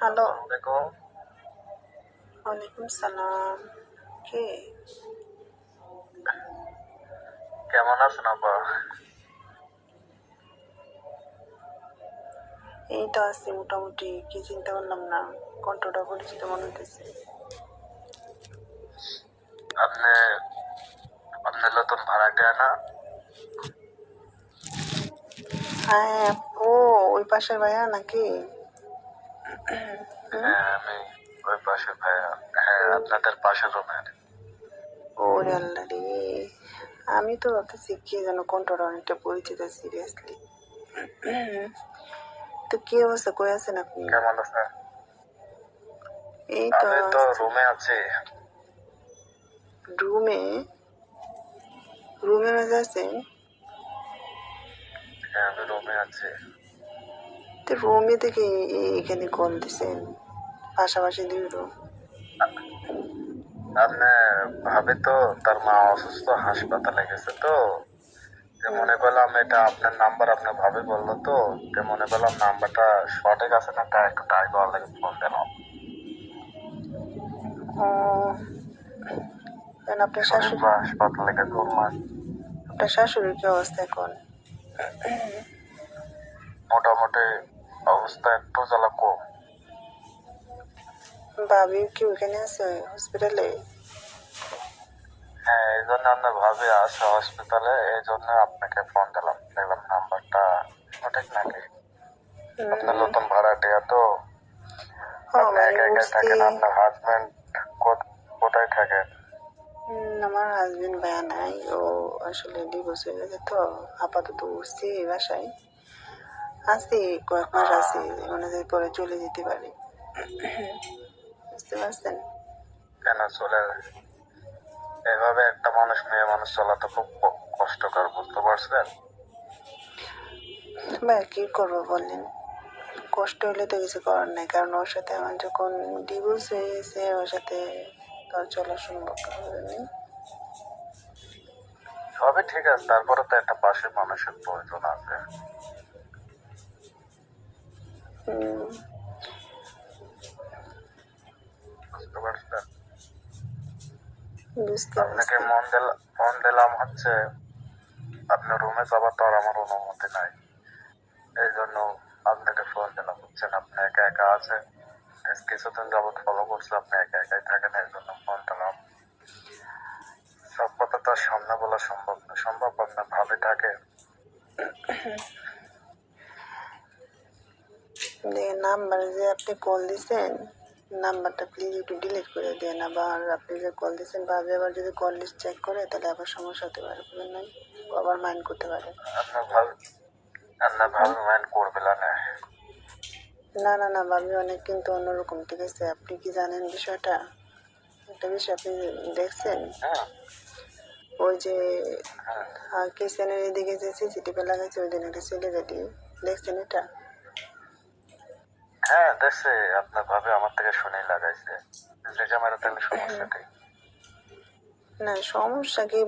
Hello ওয়ালাইকুম সালাম কে কেমন আছেন আপা এই তো আছি মোটামুটি কি চিন্তা করলাম না কণ্ঠটা পরিচিত মনে হইতেছে আপনি আপনি নতুন ভাড়াটিয়া না হ্যাঁ ও ওই পাশের ভাইয়া নাকি হ্যাঁ আমি ওই পাশে ভাইয়া হ্যাঁ আপনাদের পাশের রুমের ওরে আল্লাহ রে। আমি তো ভাবতেছি কে যেন কণ্ঠটা অনেকটা পরিচিত সিরিয়াসলি তো কি অবস্থা? কই আছেন আপনি? কেমন আছেন? এই তো আমি তো রুমে আছি। রুমে মাঝে আছেন হ্যাঁ আমি রুমে আছি। তো রুমে থেকে এখানে কল দিছেন। পাশাপাশি দুই রুম আপনি ভাবে তো তার মা অসুস্থ হাসপাতালে গেছে তো। মনে করলাম এটা আপনার নাম্বার আপনার ভাবে বলল তো। মনে করলাম নাম্বারটা সঠিক আছে না তাই একটু ট্রাই করার লাগে ফোন দিলাম। আপনার শাশুড়ি শরীফ হাসপাতালে গেছে ওর মা আপনার শাশুড়ির কি অবস্থা এখন? মোটামুটি অবস্থা একটু জ্বালা কম ভাবি কি ওখানে আছে হসপিটালে হ্যাঁ এই জন্য আপনার ভাবি আসে হসপিটালে এই জন্য আপনাকে ফোন দিলাম দেখলাম নাম্বারটা সঠিক নাকি আপনার নতুন ভাড়াটিয়া তো আপনি একা একা থাকেন আপনার হাজবেন্ড কোথায় থাকেন আমার হাজবেন্ড ভাইয়া নাই ও আসলে ডিভোর্স হয়ে গেছে তো আপাতত উঠছি এই বাসায় আছি কয়েক মাস আছি মানে যে পরে চলে যেতে পারি। বুঝতে পারছেন? কেন চলে এভাবে একটা মানুষ মেয়ে মানুষ চলা তো খুব কষ্টকর বুঝতে পারছেন? ভাই কি করব বললেন কষ্ট হলে তো কিছু করার নাই কারণ ওর সাথে আমার যখন ডিভোর্স হয়ে গেছে ওর সাথে তো চলা সম্ভব নেই সবই ঠিক আছে তারপরে তো একটা পাশের মানুষের প্রয়োজন আছে। বুঝতে আপনাকে মন দিল ফোন দিলাম হচ্ছে আপনার রুমে যাবার তো আর আমার অনুমতি নাই। এই জন্য আপনাকে ফোন দিলাম বুঝছেন? আপনি একা একা আছেন। কিছুদিন যাবত ফলো করছে আপনি একা একাই থাকেন এই জন্য ফোন দিলাম। সব কথা তো সামনে বলা সম্ভব না। সম্ভব আপনার ভাবে থাকে। নাম্বার যে আপনি কল দিছেন নাম্বারটা প্লিজ একটু ডিলিট করে দেন আবার আপনি যে কল দিছেন ভাবে আবার যদি কল লিস্ট চেক করে তাহলে আবার সমস্যা হতে পারে। বুঝলেন নাই আবার মাইন্ড করতে পারে। আপনার ভাবে মাইন্ড করবে না না। না না ভাবি অনেক কিন্তু অন্যরকম। ঠিক আছে আপনি কি জানেন বিষয়টা? একটা বিষয় আপনি দেখছেন? হ্যাঁ। ওই যে হ্যাঁ। কিচেনের এদিকে যে সিসিটিভি লাগাইছে ওই দিন একটা ছেলে রেডি দেখছেন এটা? হ্যাঁ দেখছে। আপনার ভাবে আমার থেকে শুনেই লাগাইছে। যে ক্যামেরা তাহলে সমস্যা কি? না সমস্যা কি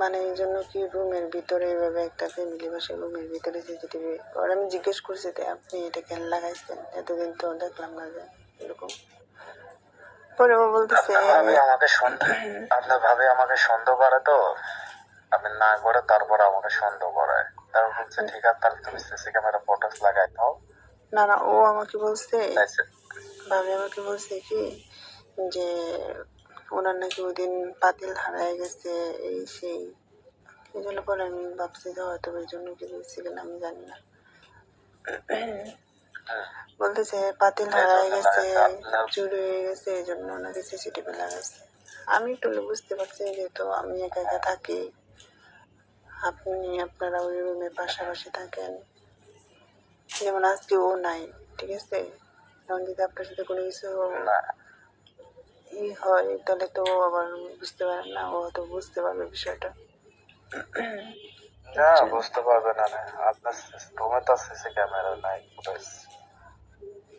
মানে এই জন্য কি রুমের ভিতরে এভাবে একটা ফ্যামিলি বাসা রুমের ভিতরে সিসিটিভি ওর আমি জিজ্ঞেস করছি যে আপনি এটা কেন লাগাইছেন? এতদিন তো দেখলাম না যে এরকম। পরে ও বলতেছে আপনার ভাবে আমাকে সন্দেহ আপনার ভাবে আমাকে সন্দেহ করে তো। আমি না করে তারপর আমাকে সন্দেহ করে তারপর বলছে ঠিক আছে তাহলে তুমি সিসি ক্যামেরা ফটোস লাগাই দাও। না না ও আমাকে বলছে ভাবি আমাকে বলছে কি যে ওনার নাকি ওই দিন পাতিল হারায় গেছে এই সেই। এই জন্য পরে আমি ভাবছি যে হয়তো ওই জন্য কি বলছি কিনা আমি জানি না। বলতেছে পাতিল হারায় গেছে চুরি হয়ে গেছে এই জন্য ওনাকে সিসিটিভি লাগাইছে। আমি একটু বুঝতে পারছি যেহেতু আমি একা একা থাকি। আপনি আপনারা ওই রুমের পাশাপাশি থাকেন। যেমন আজকে ও নাই ঠিক আছে এখন যদি আপনার সাথে কোনো কিছু ই হয় তাহলে তো ও আবার বুঝতে পারে না ও হয়তো বুঝতে পারবে বিষয়টা না বুঝতে পারবে না আপনার রুমে তো সিসি ক্যামেরা নাই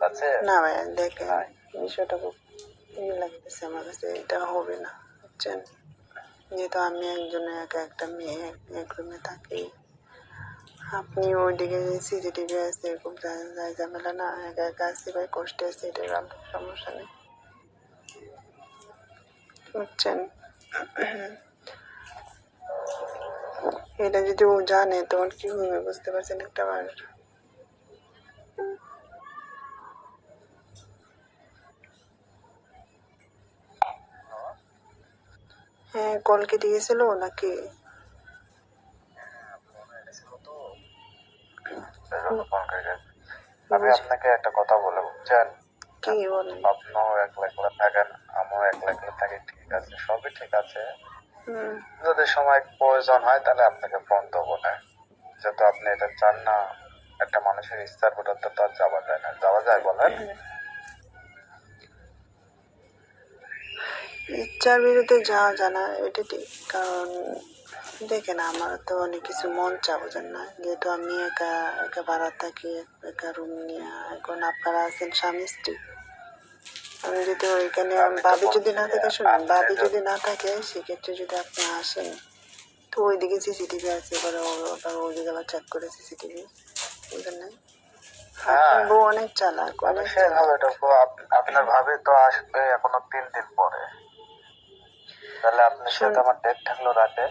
আছে না ভাই দেখেন। বিষয়টা খুব ইয়ে লাগতেছে আমার কাছে এটা হবে না বুঝছেন যেহেতু আমি একজন একা একটা মেয়ে এক রুমে থাকি আপনি ওইদিকে সিসিটিভি আছে খুব ঝামেলা না একা একা আসছি ভাই কষ্টে আছে এটার সমস্যা নেই বুঝছেন এটা যদি ও জানে, তখন কি হবে বুঝতে পারছেন একটা বার? হ্যাঁ কল কেটে গেছিল নাকি? ফোন করে আমি আপনাকে একটা কথা বলে বুঝছেন? কি বলেন? আপনিও একলা একলা থাকেন আমিও একলা একলা থাকি ঠিক আছে সবই ঠিক আছে। যদি সময় প্রয়োজন হয় তাহলে আপনাকে ফোন দেবো না। যেহেতু আপনি এটা চান না একটা মানুষের ইচ্ছার বিরুদ্ধে তো আর যাওয়া যায় না। যাওয়া যায় বলেন। ইচ্ছার বিরুদ্ধে যাওয়া জানা এটা ঠিক। কারণ দেখেন আমার তো অনেক কিছু মন চা বোঝেন না। যেহেতু আমি একা একা ভাড়া থাকি একা রুম নিয়ে এখন আপনারা আছেন স্বামী স্ত্রী। আমি যদি ওইখানে ভাবি যদি না থাকে শুনুন ভাবি যদি না থাকে সেক্ষেত্রে যদি আপনি আসেন তো ওইদিকে সিসিটিভি আছে এবারে ওইদিকে আবার চেক করে সিসিটিভি বুঝলেন না? হ্যাঁ। আপনার বউ অনেক চালাক অনেক আপনার ভাবি তো আসবে এখনও তিন দিন পরে। তাহলে আপনার সাথে আমার ডেট থাকল রাতে।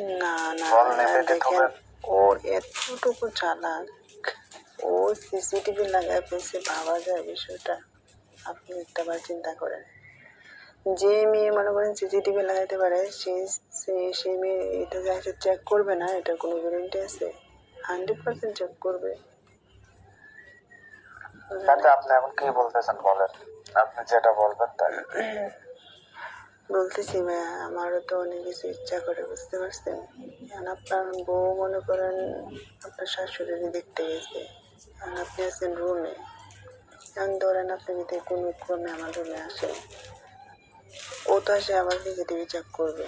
না না বল না, নেবে দেখেন ওর এতটুকু চালাক ও সিসিটিভি লাগায় পেয়েছে ভাবা যায় বিষয়টা। আপনি একটা বার চিন্তা করেন। যে মেয়ে মনে করেন সিসিটিভি লাগাইতে পারে সে সে- সেই মেয়ে এটা যে চেক করবে না এটার কোনো গ্যারেন্টি আছে? হান্ড্রেড পার্সেন্ট চেক করবে। আপনি এখন কি বলতেছেন বলেন? আপনি যেটা বলবেন তাই। বলতেছি, ভাইয়া, আমারও তো অনেক কিছু ইচ্ছা করে বুঝতে পারছেন। এখন আপনার বউ মনে করেন আপনার শাশুড়ি দেখতে গেছে এখন আপনি আছেন রুমে। এখন ধরেন আপনি যদি কোনো ক্রমে আমার রুমে আসেন ও তো আসে আবার সিসিটিভি চেক করবে।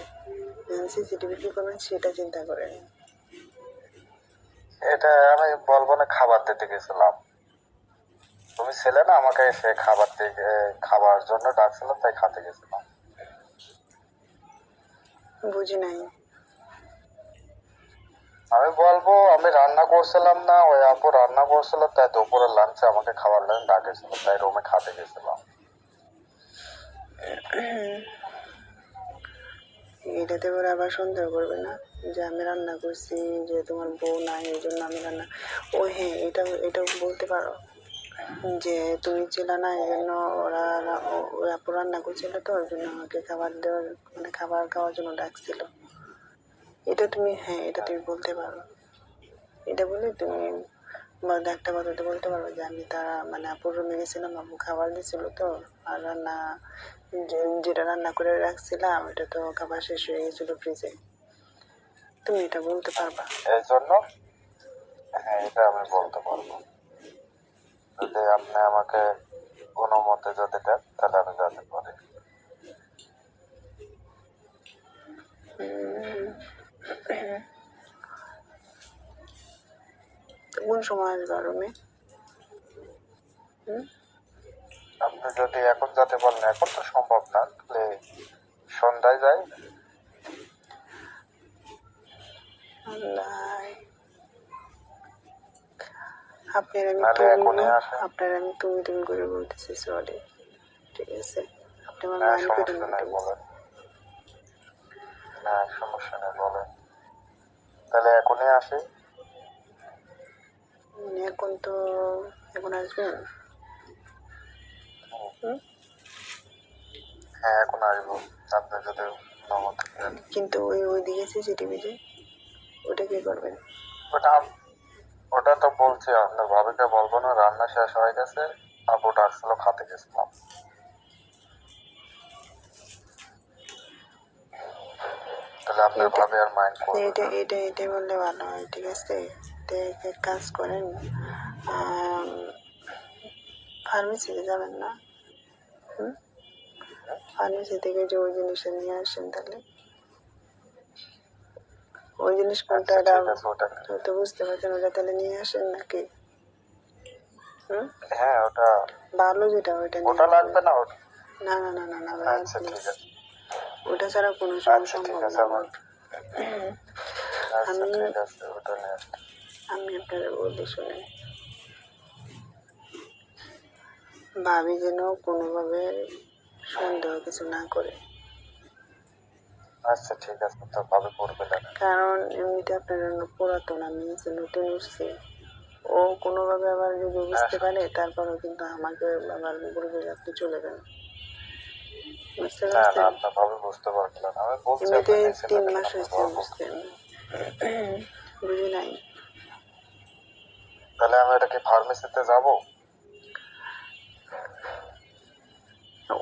সিসিটিভি কি করবেন সেটা চিন্তা করেন। এটা আমি বলব না, খাবার দিতে গেছিলাম। তুমি ছেলে না, আমাকে এসে খাবার খাবার জন্য ডাকছিল, তাই খাতে গেছিলাম। বুঝি নাই। আমি বলব আমি রান্না করছিলাম না ওই আপু রান্না করছিল তাই দুপুরের লাঞ্চে আমাকে খাবার লাইন ডাকেছিল তাই রুমে খাতে গেছিলাম। এটাতে করে আবার সন্দেহ করবে না যে আমি রান্না করছি যে তোমার বউ নাই এই জন্য আমি রান্না ও হ্যাঁ এটা এটা বলতে পারো। যে তুমি ছিল না, এই জন্য ওরা আপু রান্না করছিল তো, ওই জন্য আমাকে খাবার দেওয়ার মানে খাবার খাওয়ার জন্য ডাকছিল। এটা তুমি হ্যাঁ এটা তুমি বলতে পারো। এটা বলে তুমি একটা কথা তো বলতে পারো যে আমি তারা মানে আপুর রুমে গেছিলাম, আপু খাবার দিয়েছিল তো, আর রান্না যেটা রান্না করে রাখছিলাম, এটা তো খাবার শেষ হয়ে গেছিল ফ্রিজে তুমি এটা বলতে পারবা। এই জন্য? হ্যাঁ এটা আমি বলতে পারব। যদি আপনি আমাকে অনুমতি যদি দেন তাহলে আমি যেতে পারি কোন সময় আসবা রুমে? হুম? আপনি যদি এখন যেতে পারেন এখন তো সম্ভব না তাহলে সন্ধ্যায় যাই। আল্লাহ। আপনার আমি তুমি। আপনার আমি তুমি তুমি করে বলতেছি সরি ঠিক আছে? আপনি আমার মাইন্ড সমস্যা না সমস্যা নেই বলেন। তাহলে এখনই আসি? এখন তো এখন আসবেন? হ্যাঁ এখন আসব। আপনি যদি অনুমতি কিন্তু ওই ওইদিকে সিসিটিভি যে ওটা কি করবেন? ওটা ওটা তো বলছি আপনার ভাবিকে বলব না রান্না শেষ হয়ে গেছে আপু ডাকছিল খাতে গেছিলাম। তাহলে আপনার ভাবি আর মাইন্ড করবে এটা। এটা এটা বললে ভালো হয় ঠিক আছে? এক কাজ করেন ফার্মেসিতে যাবেন না? ফার্মেসি থেকে যে ওই জিনিসটা নিয়ে আসেন তাহলে। ওই জিনিস কোনটা আচ্ছা, এটা ঠিক ওটা তো তো বুঝতে পারছেন ওটা তাহলে নিয়ে আসেন নাকি? হ্যাঁ ওটা ভালো যেটা ওইটা ওটা লাগবে না? ওটা না না না না না আচ্ছা ঠিক আছে। ওটা ছাড়া কোনো সময় আচ্ছা ঠিক আছে আমার আমার। আচ্ছা আমি- ঠিক আছে নিয়ে আসতে আমি আপনার বলি শুনেন। ভাবি যেন কোনোভাবে সন্দেহ কিছু না করে। আচ্ছা ঠিক আছে তো ভাবে করবে না কারণ এমনিতে আপনার জন্য পুরাতন আমি যে নতুন উঠছি। ও কোনোভাবে আবার যদি বুঝতে পারে তারপরেও কিন্তু আমাকে আবার বলবে যে আপনি চলে যান। না না আপনার ভাবে বুঝতে পারছিল না। আমি বলছি এমনিতে তিন মাস হয়েছে। বুঝছেন বুঝি নাই। তাহলে আমি এটাকে ফার্মেসিতে যাব?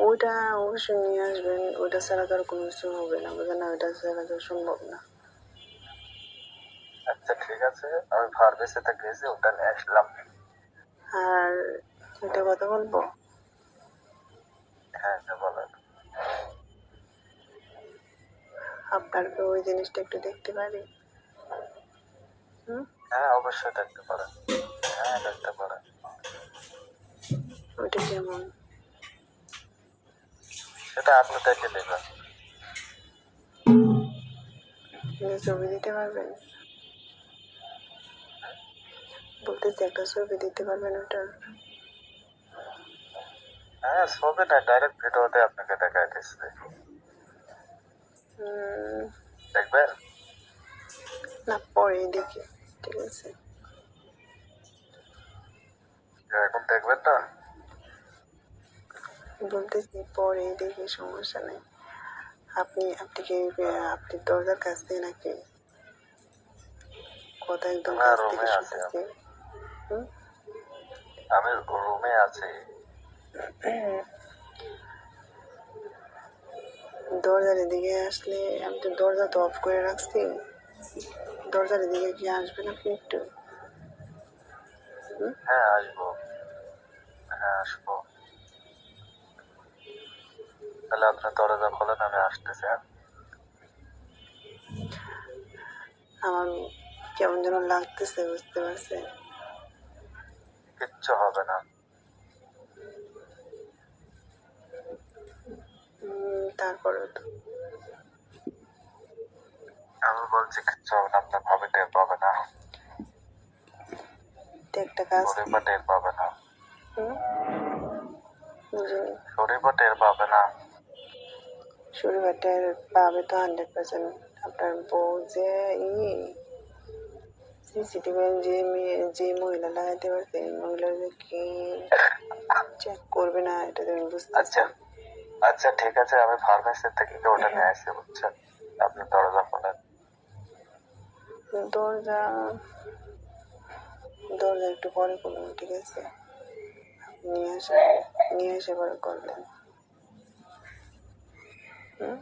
ওইটা অবশ্যই নিয়ে আসবেন ওইটা ছাড়া তো আর কোনো কিছু হবে না বুঝলেন না ওইটা ছাড়া তো সম্ভব না আচ্ছা ঠিক আছে। আমি ফার্মেসিতে গেছি ওটা নিয়ে আসলাম। আর একটা কথা বলব হ্যাঁ বলেন আপনাকে ওই জিনিসটা একটু দেখতে পারি। হ্যাঁ অবশ্যই দেখতে পারেন। হ্যাঁ দেখতে পারেন। ওইটা কেমন? সেটা আপনি দেখে আপনি ছবি দিতে পারবেন বলতেছি একটা ছবি দিতে পারবেন ওটার হ্যাঁ ছবি না ডাইরেক্ট ভিডিওতে আপনাকে দেখাই দিচ্ছি। উম, দেখবেন? না পরে দেখি ঠিক আছে। এখন দেখবেন না? বলতেছি পরে দেখি সমস্যা নেই। আপনি আপনি কি আপনি দরজার কাছ কাছে নাকি কথা একদম কাছ থেকে শুনতেছি? আমি রুমে আছি। দরজার এদিকে আসলে আমি তো দরজা তো অফ করে রাখছি। দরজার এদিকে কি আসবেন আপনি একটু? হ্যাঁ আসব। হ্যাঁ আসব। তাহলে আপনার দরজা খোলেন আমি আসতেছি। হ্যাঁ? আমার কেমন যেন লাগতেছে বুঝতে পারছেন? কিচ্ছু হবে না। তারপরে তো। আমি বলছি কিচ্ছু হবে না আপনার ভাবে টের পাবে না। একটা কাজ শরীর টের পাবে না। শরীর টের পাবে না। শরীরটার পাবে তো হান্ড্রেড পার্সেন্ট আপনার বউ যে ই সিসিটিভি যে মেয়ে যে মহিলা লাগাইতে পারছে এই মহিলা যে কি চেক করবে না এটা তুমি বুঝতে আচ্ছা আচ্ছা ঠিক আছে আমি ফার্মেসি থেকে ওটা নিয়ে আসি বুঝছেন? আপনি দরজা খোলেন। দরজা দরজা একটু পরে করুন ঠিক আছে? নিয়ে আসে নিয়ে এসে পরে করলেন Huh?